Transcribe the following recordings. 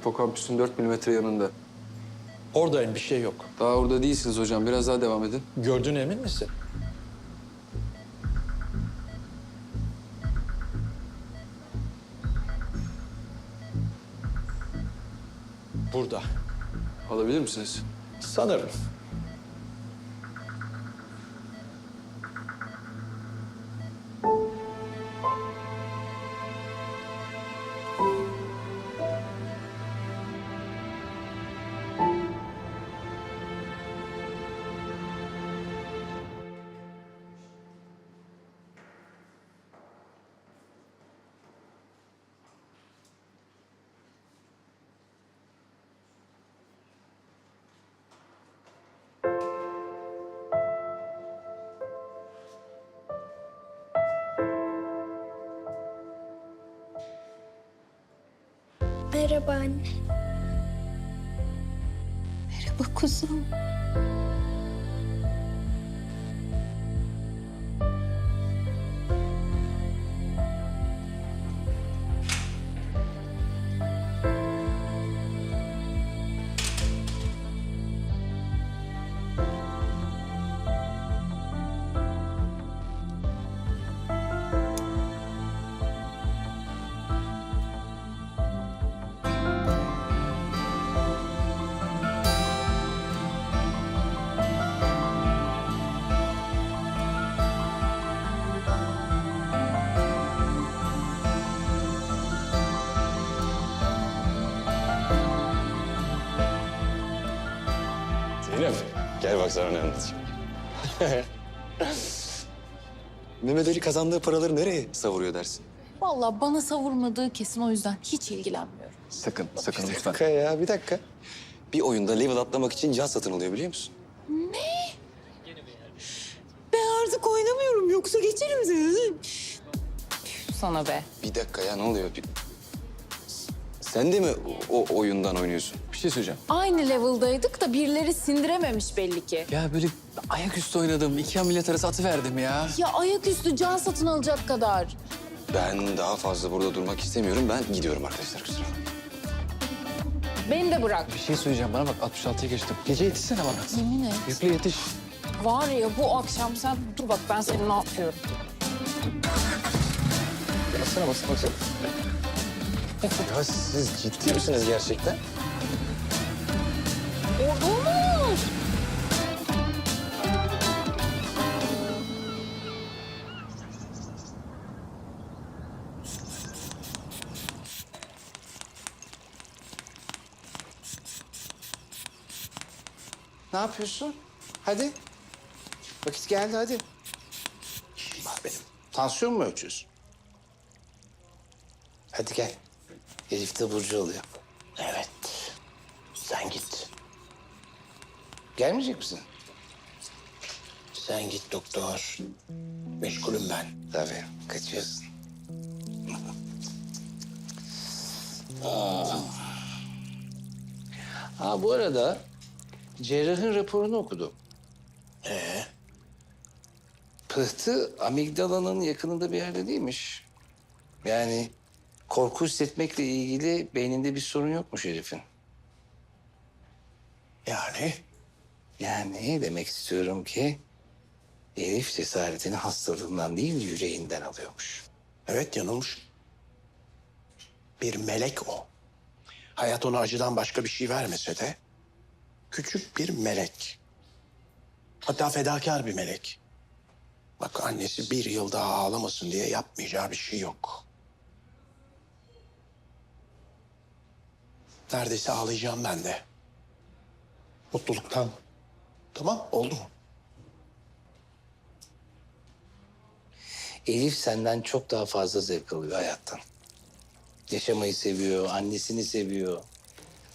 Hipokampüsün 4 milimetre yanında. Oradayım bir şey yok. Daha orada değilsiniz hocam. Biraz daha devam edin. Gördüğüne emin misin? Burada. Alabilir misiniz? Sanırım. Merhaba anne. Merhaba kuzum. Gel bak sana ne anlatacağım. Mehmet Ali kazandığı paraları nereye savuruyor dersin? Vallahi bana savurmadığı kesin o yüzden hiç ilgilenmiyorum. Sakın, sakın lütfen. Bir dakika ya, bir dakika. Bir oyunda level atlamak için can satın alıyor biliyor musun? Ben artık oynamıyorum yoksa geçerim seni. Sana be. Bir dakika ya, ne oluyor? Bir... Sen de mi o oyundan oynuyorsun? Bir şey söyleyeceğim. Aynı level'daydık da birileri sindirememiş belli ki. Ya böyle ayaküstü oynadım. iki ameliyat arası atıverdim ya. Ya ayaküstü can satın alacak kadar. Ben daha fazla burada durmak istemiyorum. Ben gidiyorum arkadaşlar kusura bakmayın. Beni de bırak. Bir şey söyleyeceğim. Bana bak 66'ya geçtim. Gece yetişsene bana. Yemin et. Yükle yetiş. Var ya bu akşam sen dur bak ben seni ne yapıyorum. Basına basına basına. Ya siz ciddi misiniz gerçekten? Olmaz. Ne yapıyorsun? Hadi. Vakit geldi hadi. Bak benim. Tansiyon mu ölçüyorsun? Hadi gel. Elif de Burcu oluyor. Evet. Sen git. Gelmeyecek misin? Sen git doktor. Meşgulüm ben. Tabii. Kaçıyorsun. Aa. Ha bu arada cerrahın raporunu okudum. Ee? Pıhtı amigdalanın yakınında bir yerde değilmiş. Yani korku hissetmekle ilgili beyninde bir sorun yokmuş herifin. Yani? Yani demek istiyorum ki herif cesaretini hastalığından değil yüreğinden alıyormuş. Evet yanılmış. Bir melek o. Hayat ona acıdan başka bir şey vermese de küçük bir melek. Hatta fedakar bir melek. Bak annesi bir yıl daha ağlamasın diye yapmayacağı bir şey yok. Neredeyse ağlayacağım ben de. Mutluluktan. Tamam oldu mu? Elif senden çok daha fazla zevk alıyor hayattan. Yaşamayı seviyor, annesini seviyor.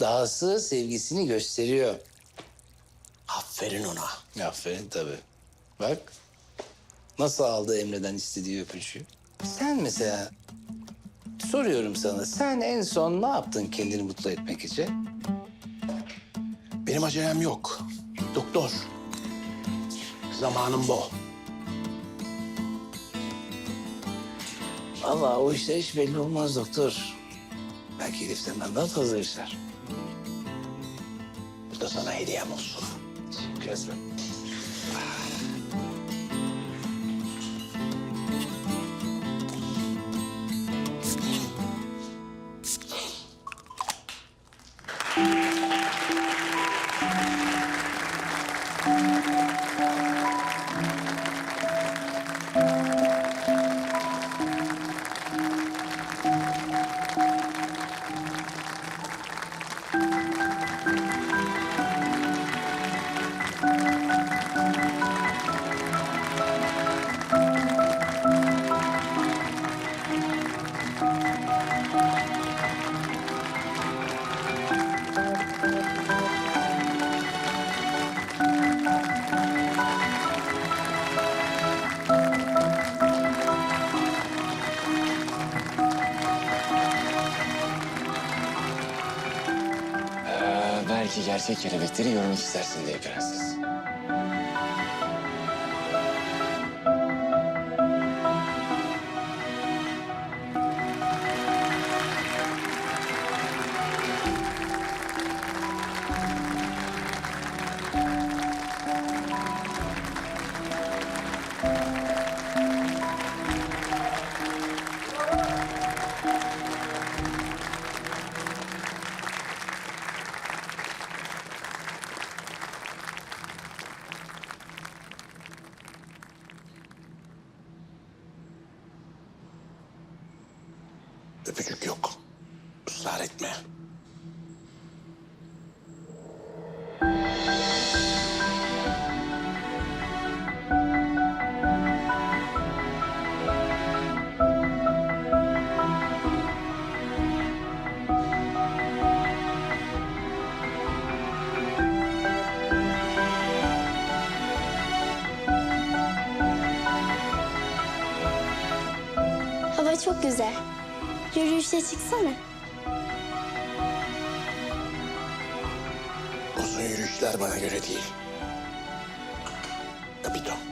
Dahası sevgisini gösteriyor. Aferin ona. Aferin tabii. Bak nasıl aldı Emre'den istediği öpücüğü. Sen mesela soruyorum sana sen en son ne yaptın kendini mutlu etmek için? Benim acelem yok. Doktor. Zamanım bol. Ama o işler hiç belli olmaz doktor. Belki Elif senden daha fazla ister. Bu da sana hediyem olsun. Teşekkür ederim. Gerçek kelebekleri görmek istersin diye prenses. Öpücük yok. Israr etme. Hava çok güzel. Yürüyüşe çıksana. Uzun yürüyüşler bana göre değil. Kapito.